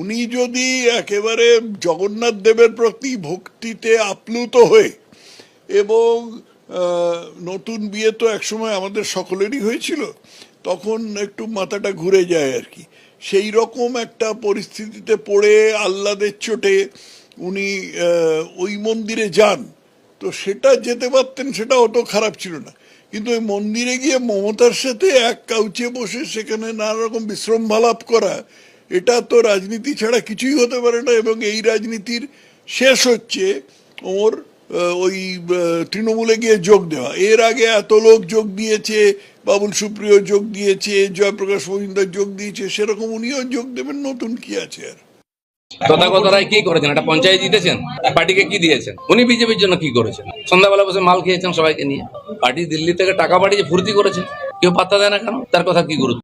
উনি যদি একেবারে জগন্নাথ দেবের প্রতি ভক্তিতে আপ্লুত হয়ে এবং নতুন বিয়ে তো একসময় আমাদের সকলেরই হয়েছিল, তখন একটু মাথাটা ঘুরে যায় আর কি। সেই রকম একটা পরিস্থিতিতে পড়ে আহ্লাদের চোটে উনি ওই মন্দিরে যান, তো সেটা যেতে পারতেন সেটা অত খারাপ ছিল না। কিন্তু ওই মন্দিরে গিয়ে মমতার সাথে এক কাউচে বসে সেখানে নানা রকম বিশৃঙ্খলাপ করা এটা তো রাজনীতি ছাড়া কিছুই হতে পারে না, এবং এই রাজনীতির শেষ হচ্ছে ওর ওই তৃণমূলে গিয়ে যোগ দেওয়া। এর আগে এত লোক যোগ দিয়েছে, বাবুল সুপ্রিয় যোগ দিয়েছে, জয়প্রকাশ মজুমদার যোগ দিয়েছে, সেরকম উনিও যোগ দেবেন, নতুন কি আছে আর? তথাগত রায় কি করেছেন? একটা পঞ্চায়েত জিতেছেন পার্টিকে কি দিয়েছেন? উনি বিজেপির জন্য কি করেছেন? সন্ধ্যাবেলা বসে মাল খেয়েছেন সবাইকে নিয়ে। পার্টি দিল্লি থেকে টাকা পাঠিয়ে ফুর্তি করেছেন। কেউ পাত্তা দেয় না কেন? তার কথা কি গুরুত্ব?